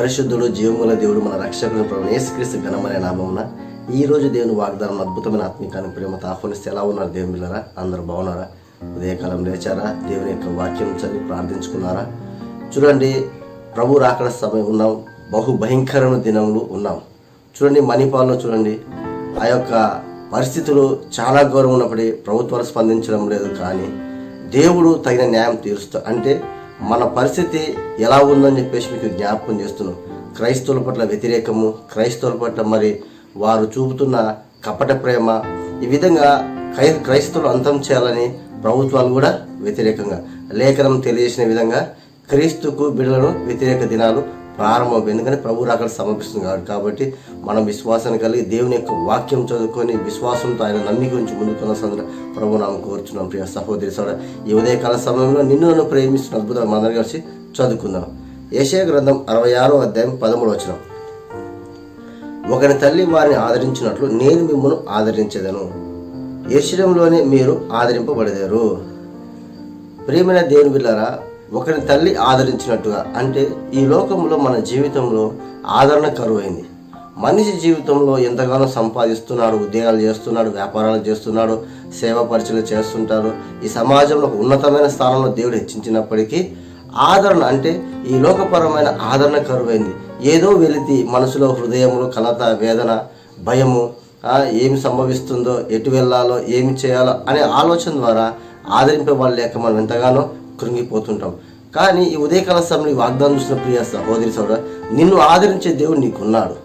పరిశుద్ధుడు జీవముల దేవుడు మన రక్షకుడు ప్రభు యేసుక్రీస్తు ఘనమైన నామమున ఈ రోజు దేవుని వాగ్దానం అద్భుతమైన ఆత్మీకాన్ని ప్రేమతో ఆహ్వానిస్తే ఎలా ఉన్నారు దేవుని బిళ్ళరా? అందరూ బాగున్నారా? ఉదయకాలం లేచారా? దేవుని యొక్క వాక్యం చదివి ప్రార్థించుకున్నారా? చూడండి ప్రభు రాకడ సమయం ఉన్నాం. బహు భయంకరమైన దినములు ఉన్నాం. చూడండి మణిపాల్లో చూడండి. ఆ యొక్క పరిస్థితులు చాలా ఘోరం ఉన్నప్పటికీ ప్రభుత్వాలు స్పందించడం లేదు కానీ దేవుడు తగిన న్యాయం తీరుస్తా అంటే మన పరిస్థితి ఎలా ఉందని చెప్పేసి మీకు జ్ఞాపకం చేస్తున్నాం. క్రైస్తవుల పట్ల వ్యతిరేకము క్రైస్తవుల పట్ల మరి వారు చూపుతున్న కపట ప్రేమ ఈ విధంగా క్రై క్రైస్తవులు అంతం చేయాలని ప్రభుత్వాలు కూడా వ్యతిరేకంగా లేఖనం తెలియజేసిన విధంగా క్రీస్తుకు బిడ్డలను వ్యతిరేక దినాలు ప్రారంభం ఎందుకని ప్రభు అక్కడ సమర్పిస్తుంది కాబట్టి. కాబట్టి మనం విశ్వాసాన్ని కలిగి దేవుని యొక్క వాక్యం చదువుకొని విశ్వాసంతో ఆయన నమ్మిక ఉంచి ముందుకున్న సందర్భ ప్రభు నామ కోరుచున్నాం ప్రియ సహోదరి సోదర. ఈ ఉదయకాల సమయంలో నిన్ను నన్ను ప్రేమిస్తున్న అద్భుతం మనందరం కలిసి చదువుకుందాం. ఏషియా గ్రంథం అరవై ఆరో అధ్యాయం పదమూడు వచ్చిన ఒకరి తల్లి వారిని ఆదరించినట్లు నేను మిమ్మల్ని ఆదరించేదను. యశడంలోనే మీరు ఆదరింపబడేదారు ప్రేమైన దేవుని బిళ్ళారా ఒకరి తల్లి ఆదరించినట్టుగా. అంటే ఈ లోకంలో మన జీవితంలో ఆదరణ కరువైంది. మనిషి జీవితంలో ఎంతగానో సంపాదిస్తున్నాడు ఉద్యోగాలు చేస్తున్నాడు వ్యాపారాలు చేస్తున్నాడు సేవా పరిచయలు చేస్తుంటారు ఈ సమాజంలో ఉన్నతమైన స్థానంలో దేవుడు హెచ్చించినప్పటికీ ఆదరణ అంటే ఈ లోకపరమైన ఆదరణ కరువైంది. ఏదో వెలితి మనసులో హృదయములు కలత వేదన భయము ఏమి సంభవిస్తుందో ఎటు వెళ్ళాలో ఏమి చేయాలో అనే ఆలోచన ద్వారా ఆదరింపబడలేక లేక మనం ఎంతగానో కృంగిపోతుంటాం కానీ ఈ ఉదయకాల సమయంలో వాగ్దానం చూసిన ప్రియ సహోదరి సోదర నిన్ను ఆదరించే దేవుడు నీకున్నాడు.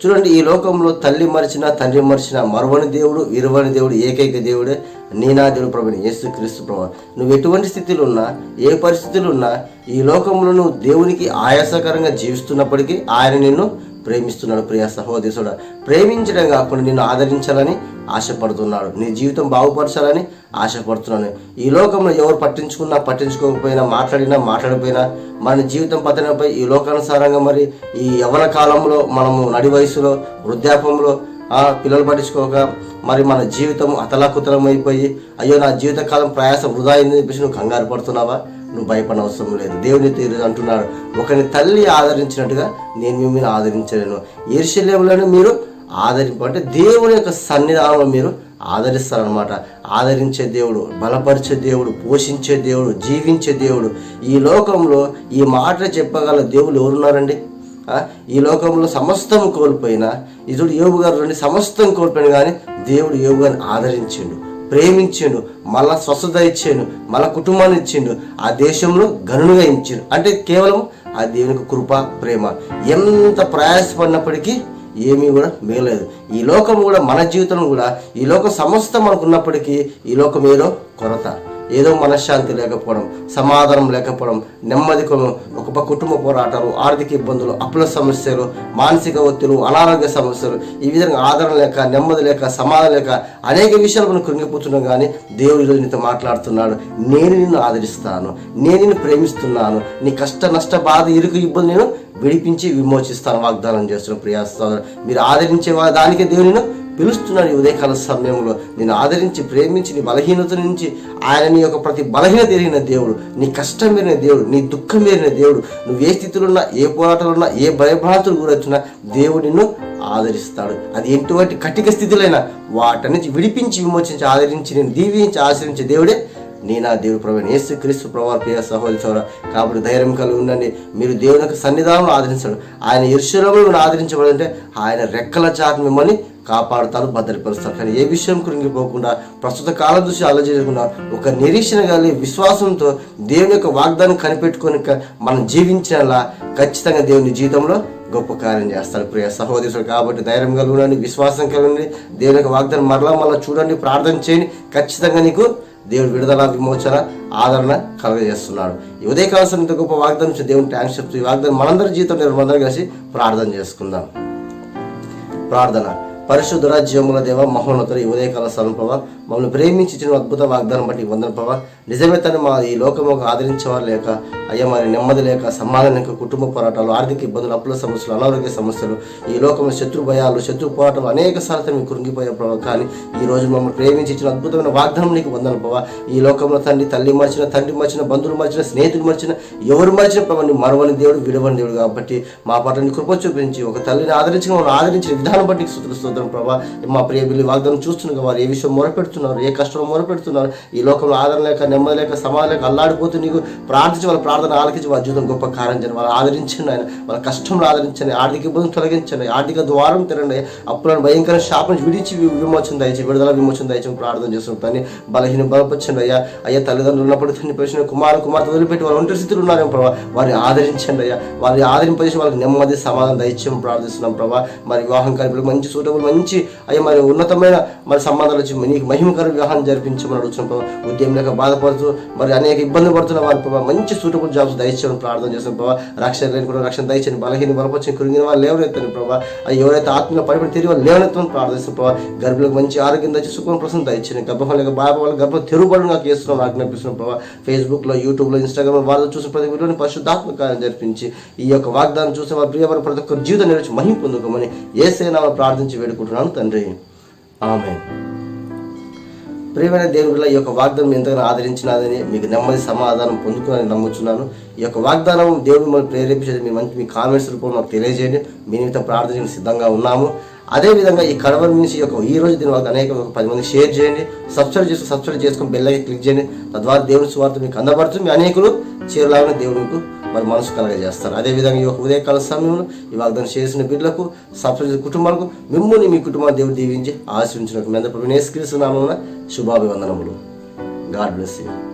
చూడండి ఈ లోకంలో తల్లి మరిచిన తండ్రి మరిచిన మరవని దేవుడు విరవని దేవుడు ఏకైక దేవుడే నీనా దేవుడు ప్రభుని యేసు క్రీస్తు ప్రభు నువ్వు ఎటువంటి స్థితిలో ఉన్నా ఏ పరిస్థితులు ఉన్నా ఈ లోకంలో నువ్వు దేవునికి ఆయాసకరంగా జీవిస్తున్నప్పటికీ ఆయన నిన్ను ప్రేమిస్తున్నాడు ప్రియ సహోదరుడా. ప్రేమించడం కాకుండా నిన్ను ఆదరించాలని ఆశపడుతున్నాడు. నీ జీవితం బాగుపరచాలని ఆశపడుతున్నాను ఈ లోకంలో ఎవరు పట్టించుకున్నా పట్టించుకోకపోయినా మాట్లాడినా మాట్లాడిపోయినా మన జీవితం పతనపై ఈ లోకానుసారంగా మరి ఈ యవన కాలంలో మనము నడి వయసులో వృద్ధాపంలో ఆ పిల్లలు పట్టించుకోక మరి మన జీవితం అతలాకుతలం అయిపోయి అయ్యో నా జీవితకాలం ప్రయాసం వృధా అయిందని చెప్పేసి నువ్వు కంగారు పడుతున్నావా? నువ్వు భయపడిన అవసరం లేదు. దేవుని తీరు అంటున్నాడు ఒకరిని తల్లి ఆదరించినట్టుగా నేను మిమ్మల్ని ఆదరించలేను. ఈర్ష్యలేములను మీరు ఆదరింపు అంటే దేవుని యొక్క సన్నిధానంలో మీరు ఆదరిస్తారనమాట ఆదరించే దేవుడు బలపరిచే దేవుడు పోషించే దేవుడు జీవించే దేవుడు. ఈ లోకంలో ఈ మాట చెప్పగల దేవుడు ఎవరున్నారండి? ఈ లోకంలో సమస్తం కోల్పోయినా ఇతడు యోగు గారు రెండు సమస్తం కోల్పోయిన కానీ దేవుడు యోగు గారిని ఆదరించిండు ప్రేమించిండు మళ్ళా స్వస్థత ఇచ్చిండు మళ్ళా కుటుంబాన్ని ఇచ్చిండు ఆ దేశంలో గనులుగా ఇచ్చిండు. అంటే కేవలం ఆ దేవునికి కృప ప్రేమ. ఎంత ప్రయాసపడినప్పటికీ ఏమీ కూడా మిగలేదు ఈ లోకం కూడా మన జీవితం కూడా ఈ లోకం సమస్తం మనకు ఉన్నప్పటికీ ఈ లోకం ఏదో కొరత. ఏదో మనశ్శాంతి లేకపోవడం సమాధానం లేకపోవడం నెమ్మది ఒక కుటుంబ పోరాటాలు ఆర్థిక ఇబ్బందులు అప్పుల సమస్యలు మానసిక ఒత్తిడి అనారోగ్య సమస్యలు ఈ విధంగా ఆదరణ లేక నెమ్మది లేక సమాధానం లేక అనేక విషయాలు మనం కృంగిపోతున్నాం కానీ దేవుడు ఈరోజు నీతో మాట్లాడుతున్నాడు. నేను నిన్ను ఆదరిస్తాను నేను నిన్ను ప్రేమిస్తున్నాను నీ కష్ట నష్ట బాధ ఇరుకు ఇబ్బంది నేను విడిపించి విమోచిస్తాను వాగ్దానం చేస్తున్నాను. ప్రియాస్తాను మీరు ఆదరించే దానికే దేవుని పిలుస్తున్నాడు ఈ ఉదయకాల సమయంలో నేను ఆదరించి ప్రేమించి నీ బలహీనత నుంచి ఆయన నీ యొక్క ప్రతి బలహీనత ఎరిగిన దేవుడు నీ కష్టం ఎరిగిన దేవుడు నీ దుఃఖం ఎరిగిన దేవుడు నువ్వు ఏ స్థితిలో ఉన్నా ఏ పోరాటంలో ఉన్నా ఏ భయభ్రాంతులు గురొచ్చినా దేవుడు నిన్ను ఆదరిస్తాడు. అది ఎటువంటి కటిక స్థితిలైనా వాటి నుంచి విడిపించి విమోచించి ఆదరించి నేను దీవించి ఆశ్రయించే దేవుడే నీ నా దేవుడు ప్రభు యేసు క్రీస్తు ప్రభావ ప్రియ సహోదరి సోర కాబట్టి ధైర్యం కలిగి ఉండండి. మీరు దేవుని యొక్క సన్నిధానంలో ఆదరించడం. ఆయన ఇరుషురంలో ఆదరించబడంటే ఆయన రెక్కల చాటు మిమ్మల్ని కాపాడుతారు భద్రపరుస్తారు కానీ ఏ విషయం కృంగిపోకుండా ప్రస్తుత కాలం చూసి ఆలోచించకుండా ఒక నిరీక్షణ కానీ విశ్వాసంతో దేవుని యొక్క వాగ్దానం కనిపెట్టుకొని మనం జీవించేలా ఖచ్చితంగా దేవుని జీవితంలో గొప్ప కార్యం చేస్తాడు ప్రియ సహోదరుడు కాబట్టి ధైర్యం కలుగునండి విశ్వాసం కలగండి దేవుని యొక్క వాగ్దానం మరలా మరలా చూడండి ప్రార్థన చేయండి. ఖచ్చితంగా నీకు దేవుడు విడుదల విమోచన ఆదరణ కలగజేస్తున్నాడు. ఈ ఉదయకాలం ఇంత గొప్ప వాగ్దానం దేవుని థ్యాంక్స్ చెప్తూ ఈ వాగ్దానం మనందరి జీవితం మనందరం కలిసి ప్రార్థన చేసుకుందాం. ప్రార్థన. పరిశుద్ధుర జీవముల దేవ మహోన్నతుడు ఈ ఉదయకాల సమయం ప్రభావ మమ్మల్ని ప్రేమించి ఇచ్చిన అద్భుత వాగ్దానం బట్టి వందన ప్రభావ నిజమే తను మా ఈ లోకము ఆదరించేవారు లేక అయ్యా మరి నెమ్మది లేక సమాధానం లేక కుటుంబ పోరాటాలు ఆర్థిక ఇబ్బందులు అప్పుల సమస్యలు అనారోగ్య సమస్యలు ఈ లోకంలో శత్రు భయాలు శత్రు పోరాటాలు అనేక సార్లు మీకు కృంగిపోయే ప్రభావ. కానీ ఈ రోజు మమ్మల్ని ప్రేమించి ఇచ్చిన అద్భుతమైన వాగ్దానం నీకు వందన ప్రభావ ఈ లోకంలో తండ్రి తల్లి మర్చిన తండ్రి మర్చిన బంధువులు మర్చిన స్నేహితులు మర్చిన ఎవరు మర్చిన ప్రభావ నీ మరవని దేవుడు విడవని దేవుడు కాబట్టి మా పట్ల నీ కృప చూపించి ఒక తల్లిని ఆదరించి మమ్మల్ని ఆదరించిన విధానం బట్టి స్థుతులు ప్రభా. ప్రభావ మా ప్రియ వాగ్దానం చూస్తున్నారు వారు ఏ విషయం మొరపెడుతున్నారు ఏ కష్టంలో మొరపెడుతున్నారు ఈ లోకంలో ఆదరణ లేక నెమ్మది లేక సమాధానం లేక అల్లాడిపోతూ నీకు ప్రార్థించి వాళ్ళ ప్రార్థన ఆలకించి వాళ్ళ జీవితం గొప్ప కార్యం చేయండి వాళ్ళు ఆదరించండి ఆయన. వాళ్ళ కష్టంలో ఆదరించండి. ఆర్థిక ఇబ్బందులు తొలగించండి. ఆర్థిక ద్వారం తెరండి అప్పులను భయంకర శాపం నుంచి విడిచి విమోచన దయచి విడుదల విమోచన దయచి ప్రార్థన చేస్తున్నాం తండ్రి. బలహీన బలపరచండి అయ్యా. అయ్యా తల్లిదండ్రులు ఉన్నప్పుడు తండ్రి ప్రశ్న కుమారు కుమార్తె వదిలిపెట్టి వాళ్ళు ఒంటరి స్థితిలో ఉన్నారేమో ప్రభావ వారిని ఆదరించండి అయ్యా. వారిని ఆదరింపజేసి వాళ్ళకి నెమ్మది సమాధానం దయచేయం ప్రార్థిస్తున్నాం ప్రభావ మరి వివాహం కలిపి మంచి సూటబుల్ మంచి అయ్యా మరి ఉన్నతమైన మరి సంబంధాలు వచ్చి నీకు మహిమకర వివాహం జరిపించమని అడుగుతున్నాం ప్రభావ ఉద్యమం లేక బాధపడుతూ మరి అనేక ఇబ్బందులు పడుతున్న వారి ప్రభావ మంచి సూటబుల్ జాబ్స్ దయచేయమని ప్రార్థన చేస్తాను ప్రభావ రక్షణ లేని కూడా రక్షణ దయచేయండి బలహీన బలపరిచిన కురిగిన వాళ్ళు లేవనెత్తాను ప్రభావ అది ఎవరైతే ఆత్మీయ పడిపడి తిరిగి వాళ్ళు లేవనెత్తమని ప్రార్థిస్తాను ప్రభావ గర్భులకు మంచి ఆరోగ్యం దయచి సుఖం ప్రసం దయచేయండి గర్భం లేక బాబా వాళ్ళ గర్భం తెరుగుబడి నాకు చేస్తున్నాం ఆజ్ఞాపిస్తున్నాం ప్రభావ ఫేస్బుక్లో యూట్యూబ్లో ఇన్స్టాగ్రామ్ వాళ్ళు చూసిన ప్రతి వీడియోని పరిశుద్ధాత్మక కార్యం జరిపించి ఈ యొక్క వాగ్దానం చూసిన వారి ప్రియమైన ప్రతి ఒక్కరు జీవితం నేర్చి మహిం పొందుకోమని ఏసైనా ప్రార్థించి వేడుకుంటున్నాను తండ్రి. ఆమె ప్రియమైన దేవుడిలో ఈ యొక్క వాగ్దానం ఎంతగానో ఆదరించినదని మీకు నెమ్మది సమాధానం పొందుకుని నమ్ముచున్నాను. ఈ యొక్క వాగ్దానం దేవుడు మనం ప్రేరేపించేది మీ మంచి మీ కామెంట్స్ రూపంలో మాకు తెలియజేయండి. మీ నిమిత్తం ప్రార్థన సిద్ధంగా ఉన్నాము. అదేవిధంగా ఈ కడవల నుంచి యొక్క ఈ రోజు దీని వల్ల అనేక పది మంది షేర్ చేయండి. సబ్స్క్రైబ్ చేసి సబ్స్క్రైబ్ చేసుకొని బెల్లకి క్లిక్ చేయండి. తద్వారా దేవుని స్వార్థ మీకు అందపడుతుంది మీ అనేకులు చేరులాగానే దేవుడు మీకు మరి మనసు కలగజేస్తారు అదేవిధంగా ఈ యొక్క ఉదయకాల సమయంలో ఈ వాగ్దానం చేసిన బిడ్డలకు సబ్స్క్రైబ్ కుటుంబాలకు మిమ్మల్ని మీ కుటుంబాన్ని దేవుడు దీవించి ఆశీర్వించినట్టు మీ అందరూ నేస్కరిస్తున్నాము శుభాభివందనములు. God bless you.